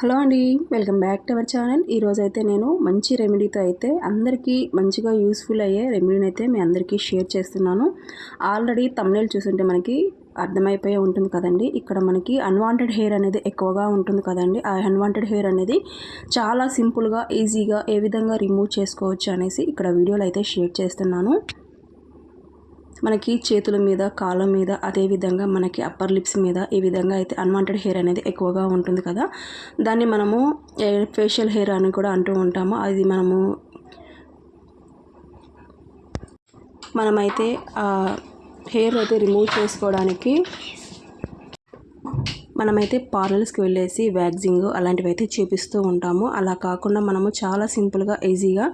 Hello అండి welcome back to our channel. ఈరోజు అయితే నేను మంచి రెమెడీతో అయితే అందరికీ మంచిగా యూస్ఫుల్ అయ్యే రెమెడీని అయితే మీ అందరికీ షేర్ చేస్తున్నాను. ఆల్రెడీ తమిళ చూస్తుంటే మనకి అర్థమైపోయి ఉంటుంది కదండి. ఇక్కడ మనకి అన్వాంటెడ్ హెయిర్ అనేది ఎక్కువగా ఉంటుంది కదండి. ఆ అన్వాంటెడ్ హెయిర్ అనేది చాలా సింపుల్గా ఈజీగా ఏ విధంగా రిమూవ్ చేసుకోవచ్చు అనేసి ఇక్కడ వీడియోలో అయితే షేర్ చేస్తున్నాను. మనకి చేతుల మీద కాళ్ళ మీద అదేవిధంగా మనకి అప్పర్ లిప్స్ మీద ఈ విధంగా అయితే అన్వాంటెడ్ హెయిర్ అనేది ఎక్కువగా ఉంటుంది కదా. దాన్ని మనము ఫేషియల్ హెయిర్ అని కూడా అంటూ ఉంటాము. అది మనము మనమైతే హెయిర్ అయితే రిమూవ్ చేసుకోవడానికి మనమైతే పార్లర్స్కి వెళ్ళేసి వ్యాక్సింగ్ అలాంటివి అయితే చూపిస్తూ ఉంటాము. అలా కాకుండా మనము చాలా సింపుల్గా ఈజీగా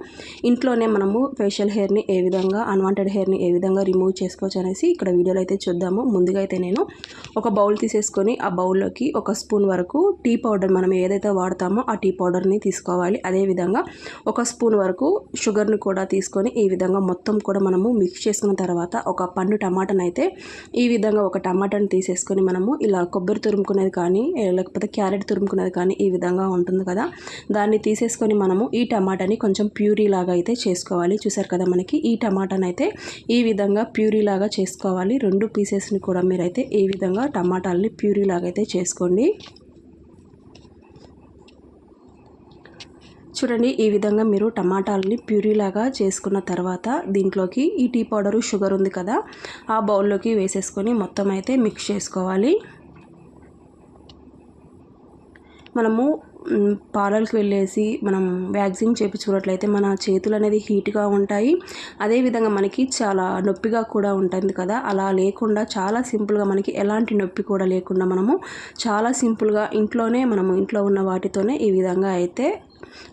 ఇంట్లోనే మనము ఫేషియల్ హెయిర్ని ఏ విధంగా అన్వాంటెడ్ హెయిర్ని ఏ విధంగా రిమూవ్ చేసుకోవచ్చు అనేసి ఇక్కడ వీడియోలో అయితే చూద్దాము. ముందుగా అయితే నేను ఒక బౌల్ తీసేసుకొని ఆ బౌల్లోకి ఒక స్పూన్ వరకు టీ పౌడర్ మనం ఏదైతే వాడతామో ఆ టీ పౌడర్ని తీసుకోవాలి. అదేవిధంగా ఒక స్పూన్ వరకు షుగర్ని కూడా తీసుకొని ఈ విధంగా మొత్తం కూడా మనము మిక్స్ చేసుకున్న తర్వాత ఒక పండు టమాటాని అయితే ఈ విధంగా ఒక టమాటాని తీసేసుకొని మనము ఇలా కొబ్బరి తురుము తురుముకునేది కానీ లేకపోతే క్యారెట్ తురుముకునేది కానీ ఈ విధంగా ఉంటుంది కదా. దాన్ని తీసేసుకొని మనము ఈ టమాటాని కొంచెం ప్యూరీ లాగా అయితే చేసుకోవాలి. చూసారు కదా మనకి ఈ టమాటాని అయితే ఈ విధంగా ప్యూరీ లాగా చేసుకోవాలి. రెండు పీసెస్ని కూడా మీరైతే ఈ విధంగా టమాటాలని ప్యూరీ లాగా అయితే చేసుకోండి. చూడండి ఈ విధంగా మీరు టమాటాలని ప్యూరీలాగా చేసుకున్న తర్వాత దీంట్లోకి ఈ టీ పౌడరు షుగర్ ఉంది కదా ఆ బౌల్లోకి వేసేసుకొని మొత్తం అయితే మిక్స్ చేసుకోవాలి. మనము పార్లర్కి వెళ్ళేసి మనం వ్యాక్సిన్ చేయించుకున్నట్లయితే మన చేతులు అనేది హీట్గా ఉంటాయి. అదేవిధంగా మనకి చాలా నొప్పిగా కూడా ఉంటుంది కదా. అలా లేకుండా చాలా సింపుల్గా మనకి ఎలాంటి నొప్పి కూడా లేకుండా మనము చాలా సింపుల్గా ఇంట్లోనే మనము ఇంట్లో ఉన్న వాటితోనే ఈ విధంగా అయితే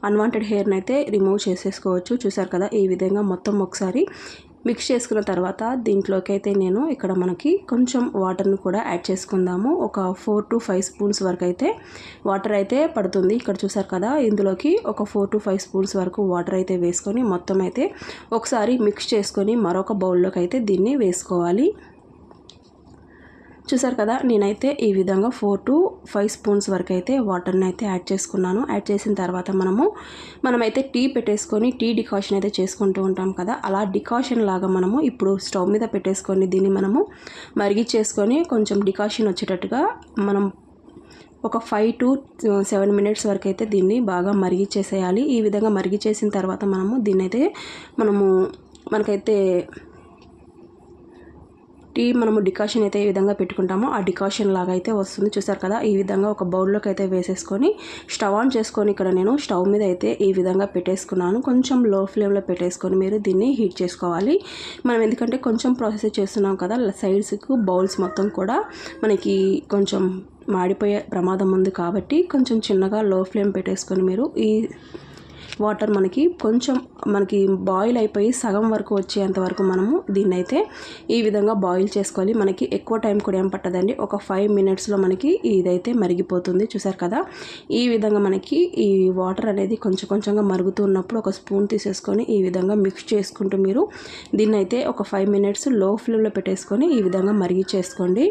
అన్వాంటెడ్ హెయిర్ని అయితే రిమూవ్ చేసేసుకోవచ్చు. చూసారు కదా ఈ విధంగా మొత్తం ఒకసారి మిక్స్ చేసుకున్న తర్వాత దీంట్లోకి అయితే నేను ఇక్కడ మనకి కొంచెం వాటర్ని కూడా యాడ్ చేసుకుందాము. ఒక ఫోర్ టు ఫైవ్ స్పూన్స్ వరకు అయితే వాటర్ అయితే పడుతుంది. ఇక్కడ చూసారు కదా ఇందులోకి ఒక ఫోర్ టు ఫైవ్ స్పూన్స్ వరకు వాటర్ అయితే వేసుకొని మొత్తం అయితే ఒకసారి మిక్స్ చేసుకొని మరొక బౌల్లోకి అయితే దీన్ని వేసుకోవాలి. చూసారు కదా నేనైతే ఈ విధంగా ఫోర్ టు ఫైవ్ స్పూన్స్ వరకు అయితే వాటర్ని అయితే యాడ్ చేసుకున్నాను. యాడ్ చేసిన తర్వాత మనము మనమైతే టీ పెట్టేసుకొని టీ డికాషన్ అయితే చేసుకుంటూ ఉంటాం కదా అలా డికాషన్ లాగా మనము ఇప్పుడు స్టవ్ మీద పెట్టేసుకొని దీన్ని మనము మరిగిచ్చేసుకొని కొంచెం డికాషన్ వచ్చేటట్టుగా మనం ఒక ఫైవ్ టు సెవెన్ మినిట్స్ వరకు అయితే దీన్ని బాగా మరిగిచ్చేసేయాలి ఈ విధంగా మరిగిచ్చేసిన తర్వాత మనము దీన్ని అయితే మనము మనకైతే టీ మనము డికాషన్ అయితే ఏ విధంగా పెట్టుకుంటామో ఆ డికాషన్ లాగా అయితే వస్తుంది. చూసారు కదా? ఈ విధంగా ఒక బౌల్లోకి అయితే వేసేసుకొని స్టవ్ ఆన్ చేసుకొని ఇక్కడ నేను స్టవ్ మీద అయితే ఈ విధంగా పెట్టేసుకున్నాను. కొంచెం లో ఫ్లేమ్లో పెట్టేసుకొని మీరు దీన్ని హీట్ చేసుకోవాలి. మనం ఎందుకంటే కొంచెం ప్రాసెస్ చేస్తున్నాం కదా సైడ్స్కు బౌల్స్ మొత్తం కూడా మనకి కొంచెం మాడిపోయే ప్రమాదం ఉంది కాబట్టి కొంచెం చిన్నగా లో ఫ్లేమ్ పెట్టేసుకొని మీరు ఈ వాటర్ మనకి కొంచెం మనకి బాయిల్ అయిపోయి సగం వరకు వచ్చేంత వరకు మనము దీన్ని అయితే ఈ విధంగా బాయిల్ చేసుకోవాలి. మనకి ఎక్కువ టైం కూడా ఏం పట్టదండి. ఒక ఫైవ్ మినిట్స్లో మనకి ఇదైతే మరిగిపోతుంది. చూసారు కదా? ఈ విధంగా మనకి ఈ వాటర్ అనేది కొంచెం కొంచెంగా మరుగుతూ ఉన్నప్పుడు ఒక స్పూన్ తీసేసుకొని ఈ విధంగా మిక్స్ చేసుకుంటూ మీరు దీన్ని అయితే ఒక ఫైవ్ మినిట్స్లో ఫ్లేమ్లో పెట్టేసుకొని ఈ విధంగా మరిగి చేసుకోండి.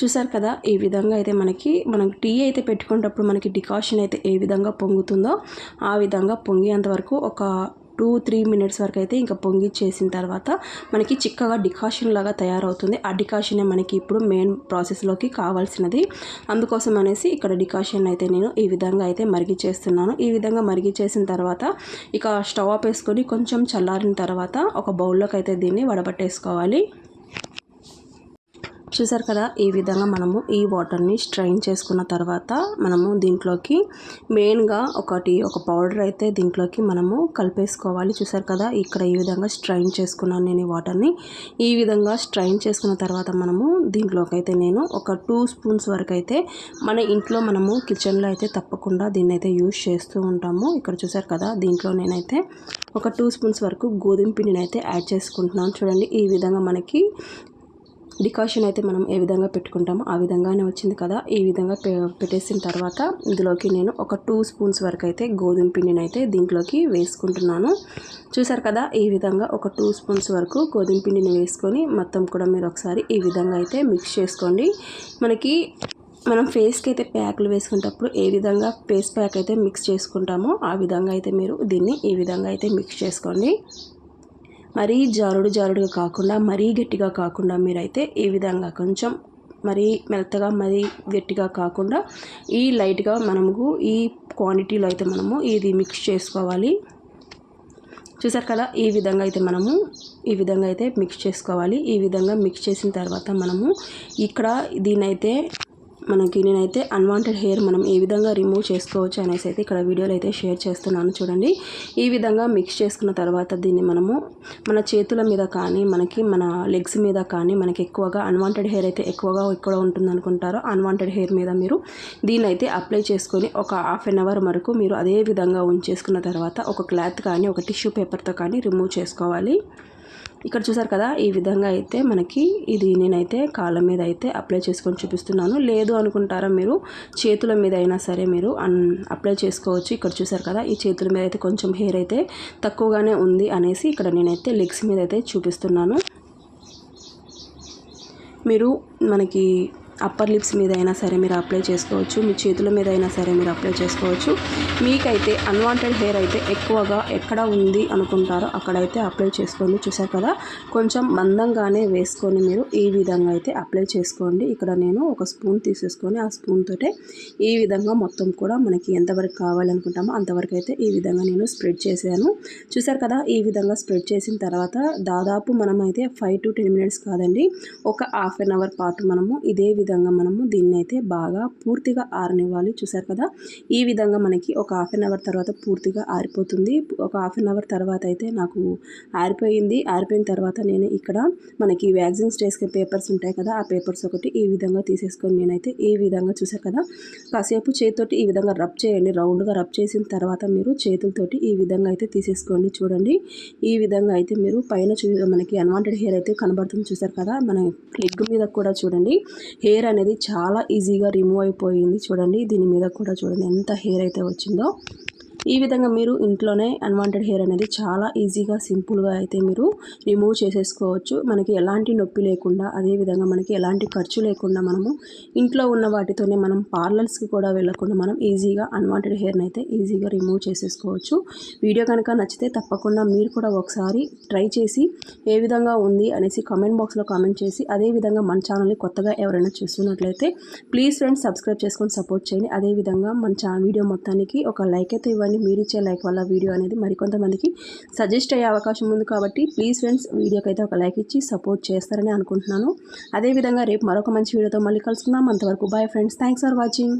చూసారు కదా ఈ విధంగా అయితే మనకి మనం టీ అయితే పెట్టుకునేటప్పుడు మనకి డికాషన్ అయితే ఏ విధంగా పొంగుతుందో ఆ విధంగా పొంగేంత వరకు ఒక టూ త్రీ మినిట్స్ వరకు అయితే ఇంకా పొంగిచ్చేసిన తర్వాత మనకి చిక్కగా డికాషన్ లాగా తయారవుతుంది. ఆ డికాషనే మనకి ఇప్పుడు మెయిన్ ప్రాసెస్లోకి కావాల్సినది. అందుకోసం అనేసి ఇక్కడ డికాషన్ అయితే నేను ఈ విధంగా అయితే మరిగిచేస్తున్నాను ఈ విధంగా మరిగిచేసిన తర్వాత ఇక స్టవ్ ఆఫ్ వేసుకొని కొంచెం చల్లారిన తర్వాత ఒక బౌల్లోకి అయితే దీన్ని వడబట్టేసుకోవాలి. చూసారు కదా ఈ విధంగా మనము ఈ వాటర్ని స్ట్రైన్ చేసుకున్న తర్వాత మనము దీంట్లోకి మెయిన్గా ఒకటి ఒక పౌడర్ అయితే దీంట్లోకి మనము కలిపేసుకోవాలి. చూసారు కదా ఇక్కడ ఈ విధంగా స్ట్రైన్ చేసుకున్నాను నేను ఈ వాటర్ని. ఈ విధంగా స్ట్రైన్ చేసుకున్న తర్వాత మనము దీంట్లోకి అయితే నేను ఒక టూ స్పూన్స్ వరకు అయితే మన ఇంట్లో మనము కిచెన్లో అయితే తప్పకుండా దీన్ని అయితే యూజ్ చేస్తూ ఉంటాము. ఇక్కడ చూసారు కదా దీంట్లో నేనైతే ఒక టూ స్పూన్స్ వరకు గోధుమ పిండిని అయితే యాడ్ చేసుకుంటున్నాను. చూడండి ఈ విధంగా మనకి డికాషన్ అయితే మనం ఏ విధంగా పెట్టుకుంటామో ఆ విధంగానే వచ్చింది కదా. ఈ విధంగా పె- పెట్టేసిన తర్వాత ఇందులోకి నేను ఒక టూ స్పూన్స్ వరకు అయితే గోధుమ పిండిని అయితే దీంట్లోకి వేసుకుంటున్నాను. చూసారు కదా ఈ విధంగా ఒక టూ స్పూన్స్ వరకు గోధుమ పిండిని వేసుకొని మొత్తం కూడా మీరు ఒకసారి ఈ విధంగా అయితే మిక్స్ చేసుకోండి. మనకి మనం ఫేస్కి అయితే ప్యాక్లు వేసుకునేటప్పుడు ఏ విధంగా ఫేస్ ప్యాక్ అయితే మిక్స్ చేసుకుంటామో ఆ విధంగా అయితే మీరు దీన్ని ఈ విధంగా అయితే మిక్స్ చేసుకోండి. మరీ జారుడు జారుడుగా కాకుండా మరీ గట్టిగా కాకుండా మీరైతే ఈ విధంగా కొంచెం మరీ మెత్తగా మరీ గట్టిగా కాకుండా ఈ లైట్గా మనము ఈ క్వాంటిటీలో అయితే మనము ఇది మిక్స్ చేసుకోవాలి. చూసారు కదా ఈ విధంగా అయితే మనము ఈ విధంగా అయితే మిక్స్ చేసుకోవాలి. ఈ విధంగా మిక్స్ చేసిన తర్వాత మనము ఇక్కడ దీనైతే మనకి నేనైతే అన్వాంటెడ్ హెయిర్ మనం ఏ విధంగా రిమూవ్ చేసుకోవచ్చు అనేసి అయితే ఇక్కడ వీడియోలో అయితే షేర్ చేస్తున్నాను చూడండి. ఈ విధంగా మిక్స్ చేసుకున్న తర్వాత దీన్ని మనము మన చేతుల మీద కానీ మనకి మన లెగ్స్ మీద కానీ మనకి ఎక్కువగా అన్వాంటెడ్ హెయిర్ అయితే ఎక్కువగా ఎక్కువ ఉంటుంది అనుకుంటారో అన్వాంటెడ్ హెయిర్ మీద మీరు దీన్ని అయితే అప్లై చేసుకొని ఒక హాఫ్ అన్ అవర్ వరకు మీరు అదే విధంగా ఉంచేసుకున్న తర్వాత ఒక క్లాత్ కానీ ఒక టిష్యూ పేపర్తో కానీ రిమూవ్ చేసుకోవాలి. ఇక్కడ చూసారు కదా ఈ విధంగా అయితే మనకి ఇది నేనైతే కాళ్ళ మీద అయితే అప్లై చేసుకొని చూపిస్తున్నాను. లేదు అనుకుంటారా మీరు చేతుల మీద అయినా సరే మీరు అన్ అప్లై చేసుకోవచ్చు. ఇక్కడ చూసారు కదా ఈ చేతుల మీద అయితే కొంచెం హెయిర్ అయితే తక్కువగానే ఉంది అనేసి ఇక్కడ నేనైతే లెగ్స్ మీద అయితే చూపిస్తున్నాను. మీరు మనకి అప్పర్ లిప్స్ మీద అయినా సరే మీరు అప్లై చేసుకోవచ్చు మీ చేతుల మీద అయినా సరే మీరు అప్లై చేసుకోవచ్చు. మీకైతే అన్వాంటెడ్ హెయిర్ అయితే ఎక్కువగా ఎక్కడ ఉంది అనుకుంటారో అక్కడైతే అప్లై చేసుకోండి. చూసారు కదా? కొంచెం మందంగానే వేసుకొని మీరు ఈ విధంగా అయితే అప్లై చేసుకోండి. ఇక్కడ నేను ఒక స్పూన్ తీసేసుకొని ఆ స్పూన్ తోటే ఈ విధంగా మొత్తం కూడా మనకి ఎంతవరకు కావాలనుకుంటామో అంతవరకు అయితే ఈ విధంగా నేను స్ప్రెడ్ చేశాను. చూసారు కదా? ఈ విధంగా స్ప్రెడ్ చేసిన తర్వాత దాదాపు మనమైతే ఫైవ్ టు టెన్ మినిట్స్ కాదండి ఒక హాఫ్ అన్ అవర్ పాటు మనము ఇదే విధంగా విధంగా మనము దీన్ని అయితే బాగా పూర్తిగా ఆరనివ్వాలి. చూసారు కదా? ఈ విధంగా మనకి ఒక హాఫ్ అన్ అవర్ తర్వాత పూర్తిగా ఆరిపోతుంది. ఒక హాఫ్ అన్ అవర్ తర్వాత అయితే నాకు ఆరిపోయింది. ఆరిపోయిన తర్వాత నేను ఇక్కడ మనకి వ్యాక్సిన్ చేసుకునే పేపర్స్ ఉంటాయి కదా? ఆ పేపర్స్ ఒకటి ఈ విధంగా తీసేసుకొని నేనైతే ఈ విధంగా చూసారు కదా? కాసేపు చేతితోటి ఈ విధంగా రబ్ చేయండి. రౌండ్గా రబ్ చేసిన తర్వాత మీరు చేతులతోటి ఈ విధంగా అయితే తీసేసుకోండి. చూడండి. ఈ విధంగా అయితే మీరు పైన చూ మనకి అన్వాంటెడ్ హెయిర్ అయితే కనబడుతుంది. చూసారు కదా? మన లెగ్ మీద కూడా చూడండి. హెయిర్ హెయిర్ అనేది చాలా ఈజీగా రిమూవ్ అయిపోయింది. చూడండి దీని మీద కూడా చూడండి ఎంత హెయిర్ అయితే వచ్చిందో. ఈ విధంగా మీరు ఇంట్లోనే అన్వాంటెడ్ హెయిర్ అనేది చాలా ఈజీగా సింపుల్గా అయితే మీరు రిమూవ్ చేసేసుకోవచ్చు. మనకి ఎలాంటి నొప్పి లేకుండా అదేవిధంగా మనకి ఎలాంటి ఖర్చు లేకుండా మనము ఇంట్లో ఉన్న వాటితోనే మనం పార్లర్స్కి కూడా వెళ్ళకుండా మనం ఈజీగా అన్వాంటెడ్ హెయిర్ని అయితే ఈజీగా రిమూవ్ చేసేసుకోవచ్చు. వీడియో కనుక నచ్చితే తప్పకుండా మీరు కూడా ఒకసారి ట్రై చేసి ఏ విధంగా ఉంది అనేసి కామెంట్ బాక్స్లో కామెంట్ చేసి అదేవిధంగా మన ఛానల్ని కొత్తగా ఎవరైనా చూస్తున్నట్లయితే ప్లీజ్ ఫ్రెండ్స్ సబ్స్క్రైబ్ చేసుకొని సపోర్ట్ చేయండి. అదేవిధంగా మన ఛా వీడియో మొత్తానికి ఒక లైక్ అయితే ఇవ్వండి. మీరు ఇచ్చే లైక్ వల్ల వీడియో అనేది మరికొంతమందికి సజెస్ట్ అయ్యే అవకాశం ఉంది కాబట్టి ప్లీజ్ ఫ్రెండ్స్ వీడియోకి అయితే ఒక లైక్ ఇచ్చి సపోర్ట్ చేస్తారని అనుకుంటున్నాను. అదేవిధంగా రేపు మరొక మంచి వీడియోతో మళ్ళీ కలుసుకుందాం. అంతవరకు bye friends thanks for watching